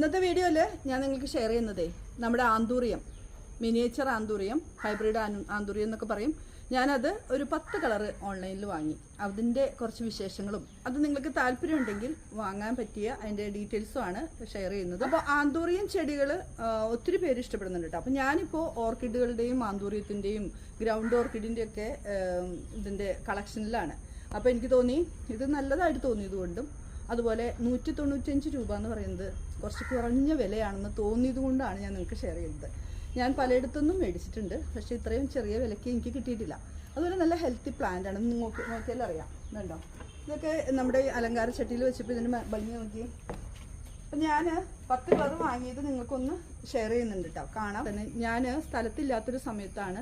ഇന്നത്തെ വീഡിയോയിൽ ഞാൻ നിങ്ങൾക്ക് ഷെയർ ചെയ്യുന്നതേ നമ്മുടെ ആന്തൂറിയം മിനിയേച്ചർ ആന്തൂറിയം ഹൈബ്രിഡ് ആനു- ആന്തൂറിയം എന്നൊക്കെ പറയും. ഞാനത് ഒരു പത്ത് കളറ് ഓൺലൈനിൽ വാങ്ങി. അതിന്റെ കുറച്ച് വിശേഷങ്ങളും. അത് നിങ്ങൾക്ക് താല്പര്യമുണ്ടെങ്കിൽ വാങ്ങാൻ പറ്റിയ അതിന്റെ ഡീറ്റെയിൽസും ആണ് ഷെയർ ചെയ്യുന്നത്. അപ്പോൾ ആന്തൂറിയം ചെടികൾ ഒത്തിരി പേര് ഇഷ്ടപ്പെടുന്നുണ്ട് കേട്ടോ അപ്പോൾ ഞാനിപ്പോൾ ഓർക്കിഡുകളുടെയും ആന്തൂറിയത്തിന്റെയും ഗ്രൗണ്ട് ഓർക്കിഡിന്റെ ഒക്കെ ഇതിന്റെ കളക്ഷനിലാണ് അപ്പോൾ എനിക്ക് തോന്നി ഇത് നല്ലതായിട്ട് തോന്നിയത് കൊണ്ടും അതുപോലെ നൂറ്റി തൊണ്ണൂറ്റഞ്ച് രൂപ എന്ന് പറയുന്നത് കുറച്ച് കുറഞ്ഞ വിലയാണെന്ന് തോന്നിയത് കൊണ്ടാണ് ഞാൻ നിങ്ങൾക്ക് ഷെയർ ചെയ്തത്. ഞാൻ പലയിടത്തുനിന്നും മേടിച്ചിട്ടുണ്ട് പക്ഷേ ഇത്രയും ചെറിയ വിലയ്ക്ക് എനിക്ക് കിട്ടിയിട്ടില്ല. അതുപോലെ നല്ല ഹെൽത്തി പ്ലാന്റ് ആണ് നോക്കി നോക്കിയാൽ അറിയാം. ഇതുണ്ടോ ഇതൊക്കെ നമ്മുടെ അലങ്കാര ചട്ടിയിൽ വെച്ചപ്പോൾ ഇതിന് ഭംഗി നോക്കി അപ്പം ഞാൻ പത്ത് കളർ വാങ്ങിയത് നിങ്ങൾക്കൊന്ന് ഷെയർ ചെയ്യുന്നുണ്ട് കേട്ടോ കാണാം. തന്നെ ഞാൻ സ്ഥലത്തില്ലാത്തൊരു സമയത്താണ്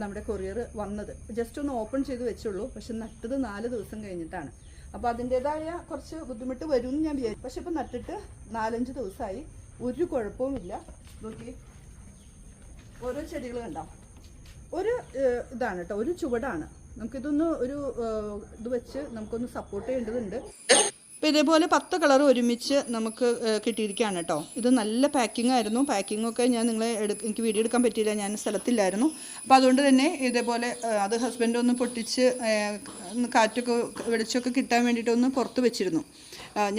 നമ്മുടെ കൊറിയർ വന്നത്. ജസ്റ്റ് ഒന്ന് ഓപ്പൺ ചെയ്ത് വെച്ചുള്ളൂ. പക്ഷെ നട്ടത് നാല് ദിവസം കഴിഞ്ഞിട്ടാണ്. അപ്പോൾ അതിന്റെതായ കുറച്ച് ബുദ്ധിമുട്ട് വരും എന്ന് ഞാൻ വിചാരിച്ചു. പക്ഷെ ഇപ്പം നട്ടിട്ട് നാലഞ്ച് ദിവസമായി. ഒരു കുഴപ്പവുമില്ല നോക്കി. ഓരോ ചെടികൾ കണ്ടോ? ഒരു ഇതാണ് കേട്ടോ. ഒരു ചുവടാണ്. നമുക്കിതൊന്ന് ഒരു ഇത് വെച്ച് നമുക്കൊന്ന് സപ്പോർട്ട് ചെയ്യേണ്ടതുണ്ട്. അപ്പോൾ ഇതേപോലെ പത്ത് കളർ ഒരുമിച്ച് നമുക്ക് കിട്ടിയിരിക്കുകയാണ് കേട്ടോ. ഇത് നല്ല പാക്കിംഗ് ആയിരുന്നു. പാക്കിംഗ് ഒക്കെ ഞാൻ നിങ്ങളെ എടു എനിക്ക് വീഡിയോ എടുക്കാൻ പറ്റിയില്ല. ഞാൻ സ്ഥലത്തില്ലായിരുന്നു. അപ്പോൾ അതുകൊണ്ട് തന്നെ ഇതേപോലെ അത് ഹസ്ബൻഡ് ഒന്ന് പൊട്ടിച്ച് കാറ്റൊക്കെ വെളിച്ചമൊക്കെ കിട്ടാൻ വേണ്ടിയിട്ട് ഒന്ന് പുറത്ത് വെച്ചിരുന്നു.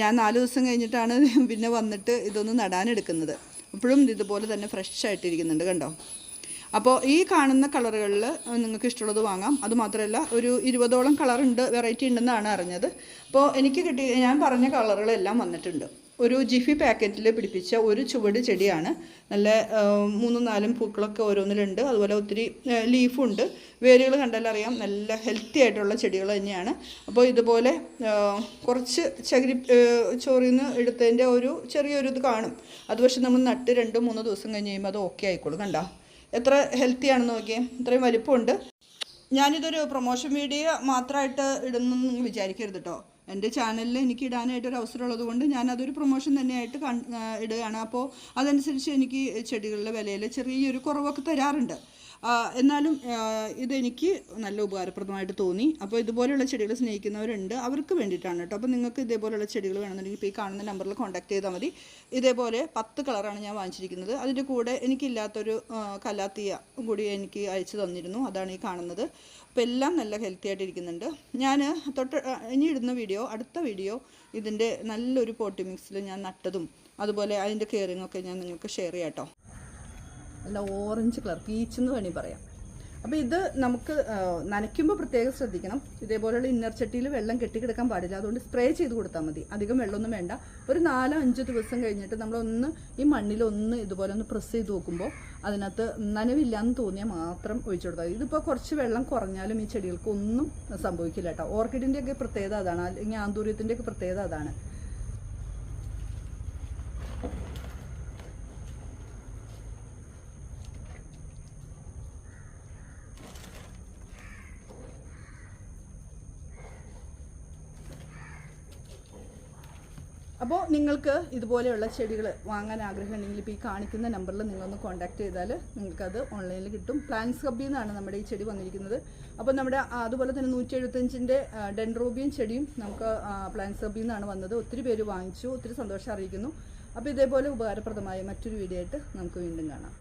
ഞാൻ നാല് ദിവസം കഴിഞ്ഞിട്ടാണ് പിന്നെ വന്നിട്ട് ഇതൊന്ന് നടാനെടുക്കുന്നത് ഇപ്പോഴും ഇതുപോലെ തന്നെ ഫ്രഷ് ആയിട്ടിരിക്കുന്നുണ്ട് കണ്ടോ? അപ്പോൾ ഈ കാണുന്ന കളറുകളിൽ നിങ്ങൾക്ക് ഇഷ്ടമുള്ളത് വാങ്ങാം. അതുമാത്രമല്ല ഒരു ഇരുപതോളം കളറുണ്ട് വെറൈറ്റി ഉണ്ടെന്നാണ് അറിഞ്ഞത്. അപ്പോൾ എനിക്ക് കിട്ടി ഞാൻ പറഞ്ഞ കളറുകളെല്ലാം വന്നിട്ടുണ്ട്. ഒരു ജിഫി പാക്കറ്റിൽ പിടിപ്പിച്ച ഒരു ചുവട് ചെടിയാണ്. നല്ല മൂന്നും നാലും പൂക്കളൊക്കെ ഓരോന്നിലുണ്ട്. അതുപോലെ ഒത്തിരി ലീഫുണ്ട്. വേരുകൾ കണ്ടാൽ അറിയാം നല്ല ഹെൽത്തി ആയിട്ടുള്ള ചെടികൾ തന്നെയാണ്. അപ്പോൾ ഇതുപോലെ കുറച്ച് ചകിരി ചോറിൽ നിന്ന് എടുത്തതിന്റെ ഒരു ചെറിയൊരു ഇത് കാണും. അത് പക്ഷെ നമ്മൾ നട്ട് രണ്ട് മൂന്ന് ദിവസം കഴിഞ്ഞ് കഴിയുമ്പോൾ അത് ഓക്കെ ആയിക്കോളും കണ്ടോ? എത്ര ഹെൽത്തി ആണെന്ന് നോക്കിയേ. ഇത്രയും വലിപ്പമുണ്ട്. ഞാനിതൊരു പ്രൊമോഷൻ വീഡിയോ മാത്രമായിട്ട് നിങ്ങൾ വിചാരിക്കരുത് കേട്ടോ എന്റെ ചാനലിൽ എനിക്ക് ഇടാനായിട്ട് ഒരു അവസരം ഉള്ളത് കൊണ്ട് ഞാൻ അതൊരു പ്രൊമോഷൻ തന്നെയായിട്ട് കൺ ഇടുകയാണ്. അപ്പോൾ അതനുസരിച്ച് എനിക്ക് ചെടികളുടെ വിലയിൽ ചെറിയൊരു കുറവൊക്കെ തരാറുണ്ട്. എന്നാലും ഇതെനിക്ക് നല്ല ഉപകാരപ്രദമായിട്ട് തോന്നി. അപ്പോൾ ഇതുപോലെയുള്ള ചെടികൾ സ്നേഹിക്കുന്നവരുണ്ട്. അവർക്ക് വേണ്ടിയിട്ടാണ് കേട്ടോ. അപ്പോൾ നിങ്ങൾക്ക് ഇതേപോലെയുള്ള ചെടികൾ വേണമെന്നുണ്ടെങ്കിൽ ഇപ്പോൾ ഈ കാണുന്ന നമ്പറിൽ കോൺടാക്ട് ചെയ്താൽ മതി. ഇതേപോലെ പത്ത് കളറാണ് ഞാൻ വാങ്ങിച്ചിരിക്കുന്നത്. അതിന്റെ കൂടെ എനിക്കില്ലാത്തൊരു കലാത്തിയ കൂടി എനിക്ക് അയച്ചു തന്നിരുന്നു. അതാണ് ഈ കാണുന്നത്. അപ്പോൾ എല്ലാം നല്ല ഹെൽത്തി ആയിട്ട് ഇരിക്കുന്നുണ്ട്. ഞാൻ തൊട്ട് ഇനി ഇടുന്ന വീഡിയോ അടുത്ത വീഡിയോ ഇതിന്റെ നല്ലൊരു പോട്ടി മിക്സിൽ ഞാൻ നട്ടതും അതുപോലെ അതിന്റെ കെയറിങ്ങൊക്കെ ഞാൻ നിങ്ങൾക്ക് ഷെയർ ചെയ്യാം കേട്ടോ. നല്ല ഓറഞ്ച് കളർ പീച്ച് എന്ന് വേണമെങ്കിൽ പറയാം. അപ്പോൾ ഇത് നമുക്ക് നനയ്ക്കുമ്പോൾ പ്രത്യേകം ശ്രദ്ധിക്കണം. ഇതേപോലെയുള്ള ഇന്നർ ചട്ടിയിൽ വെള്ളം കെട്ടിക്കിടക്കാൻ പാടില്ല. അതുകൊണ്ട് സ്പ്രേ ചെയ്ത് കൊടുത്താൽ മതി. അധികം വെള്ളമൊന്നും വേണ്ട. ഒരു നാലോ അഞ്ചോ ദിവസം കഴിഞ്ഞിട്ട് നമ്മളൊന്ന് ഈ മണ്ണിലൊന്ന് ഇതുപോലെ ഒന്ന് പ്രസ് ചെയ്ത് നോക്കുമ്പോൾ അതിനകത്ത് നനവില്ലാന്ന് തോന്നിയാൽ മാത്രം ഒഴിച്ചു കൊടുത്താൽ ഇതിപ്പോൾ കുറച്ച് വെള്ളം കുറഞ്ഞാലും ഈ ചെടികൾക്ക് ഒന്നും സംഭവിക്കില്ല കേട്ടോ. ഓർക്കിഡിന്റെയൊക്കെ പ്രത്യേകത അതാണ്. അല്ലെങ്കിൽ ആന്തൂര്യത്തിന്റെയൊക്കെ പ്രത്യേകത അതാണ്. അപ്പോൾ നിങ്ങൾക്ക് ഇതുപോലെയുള്ള ചെടികൾ വാങ്ങാൻ ആഗ്രഹമുണ്ടെങ്കിൽ ഇപ്പോൾ ഈ കാണിക്കുന്ന നമ്പറിൽ നിങ്ങളൊന്ന് കോൺടാക്ട് ചെയ്താൽ നിങ്ങൾക്കത് ഓൺലൈനിൽ കിട്ടും. പ്ലാൻസ് ഹബ്ബിൽ നിന്നാണ് നമ്മുടെ ഈ ചെടി വന്നിരിക്കുന്നത്. അപ്പോൾ നമ്മുടെ അതുപോലെ തന്നെ നൂറ്റി എഴുപത്തഞ്ചിന്റെ ഡെൻഡ്രോബിയൻ ചെടിയും നമുക്ക് പ്ലാൻസ് ഹബ്ബിൽ നിന്നാണ് വന്നത്. ഒത്തിരി പേര് വാങ്ങിച്ചു ഒത്തിരി സന്തോഷം അറിയിക്കുന്നു. അപ്പോൾ ഇതേപോലെ ഉപകാരപ്രദമായ മറ്റൊരു വീഡിയോ ആയിട്ട് നമുക്ക് വീണ്ടും കാണാം.